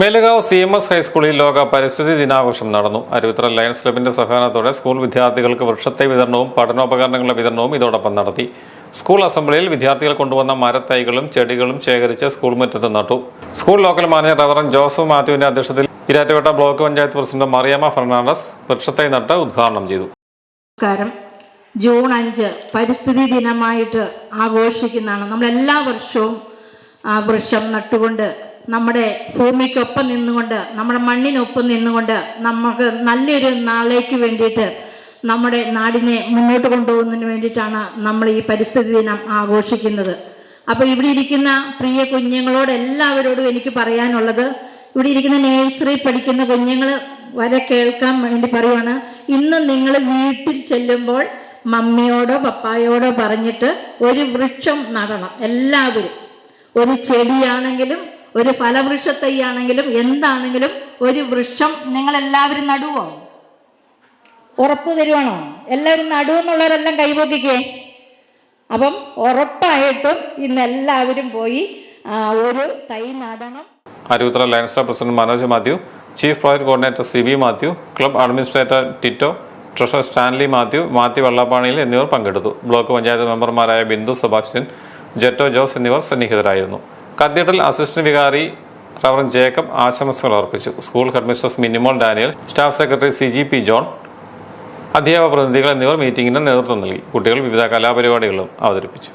Melukavu C M S ഹൈസ്കൂളിൽ ലോക പരിസ്ഥിതി ദിനാഘോഷം നടന്നു. അരുവിത്ര ലയൺസ് ക്ലബിന്റെ സഹകരണത്തോടെ സ്കൂൾ വിദ്യാർത്ഥികൾക്ക് വൃക്ഷത്തെ വിതരണവും പഠനോപകരണങ്ങളുടെ വിതരണവും ഇതോടൊപ്പം നടത്തി. സ്കൂൾ അസംബ്ലിയിൽ വിദ്യാർത്ഥികൾ കൊണ്ടുവന്ന മരത്തൈകളും ചെടികളും ശേഖരിച്ച് സ്കൂൾ മുറ്റത്ത് നട്ടു. School local manager reverend Joseph മാത്യുവിന്റെ അധ്യക്ഷതയിൽ ഇരാറ്റുപേട്ട ബ്ലോക്ക് പഞ്ചായത്ത് പ്രസിഡന്റ് മറിയമ്മ ഫെർണാണ്ടസ് വൃക്ഷത്തൈ നട്ട് ഉദ്ഘാടനം ചെയ്തു. നമസ്കാരം. ജൂൺ അഞ്ച് പരിസ്ഥിതി ദിനമായിട്ട് ആഘോഷിക്കുന്നതാണ്. നമ്മൾ എല്ലാ വർഷവും വൃക്ഷം നട്ടുകൊണ്ട് നമ്മുടെ ഭൂമിക്കൊപ്പം നിന്നുകൊണ്ട് നമ്മുടെ മണ്ണിനൊപ്പം നിന്നുകൊണ്ട് നമുക്ക് നല്ലൊരു നാളേക്ക് വേണ്ടിയിട്ട് നമ്മുടെ നാടിനെ മുന്നോട്ട് കൊണ്ടുപോകുന്നതിന് വേണ്ടിയിട്ടാണ് നമ്മൾ ഈ പരിസ്ഥിതി ദിനം ആഘോഷിക്കുന്നത്. അപ്പോൾ ഇവിടെ ഇരിക്കുന്ന പ്രിയ കുഞ്ഞുങ്ങളോട് എല്ലാവരോടും എനിക്ക് പറയാനുള്ളത് ഇവിടെ ഇരിക്കുന്ന നേഴ്സറി പഠിക്കുന്ന കുഞ്ഞുങ്ങൾ വരെ കേൾക്കാൻ വേണ്ടി പറയുവാണ്. ഇന്ന് നിങ്ങൾ വീട്ടിൽ ചെല്ലുമ്പോൾ മമ്മിയോടോ പപ്പായോടോ പറഞ്ഞിട്ട് ഒരു വൃക്ഷം നടണം എല്ലാവരും. ഒരു ചെടിയാണെങ്കിലും ഒരു ഫലവൃക്ഷ തൈയാണെങ്കിലും എന്താണെങ്കിലും ഒരു വൃക്ഷം നിങ്ങൾ എല്ലാവരും നടുവോ? ഉറപ്പ് തരുവാണോ? എല്ലാവരും നടുവെന്നുള്ളവരെല്ലാം കൈപൊക്കിക്കേ. അപ്പം ഉറപ്പായിട്ടും ഇന്ന് എല്ലാവരും പോയി ഒരു തൈ നടണം. Aruvithura Lions club president Manoj Mathew chief project coordinator C B Mathew club administrator Tito treasurer Stanley Mathew Mathew വെള്ളാപ്പാണിയിൽ എന്നിവർ പങ്കെടുത്തു. ബ്ലോക്ക് പഞ്ചായത്ത് മെമ്പർമാരായ ബിന്ദു സെബാസ്റ്റ്യൻ ജെറ്റോ ജോസ് എന്നിവർ സന്നിഹിതരായിരുന്നു. Cathedral assistant vicar reverend Jacob ആശംസകൾ അർപ്പിച്ചു. School headmistress Minimol Daniel staff secretary C G P John അധ്യാപക പ്രതിനിധികൾ എന്നിവർ മീറ്റിംഗിന് നേതൃത്വം നൽകി. കുട്ടികൾ വിവിധ കലാപരിപാടികളും അവതരിപ്പിച്ചു.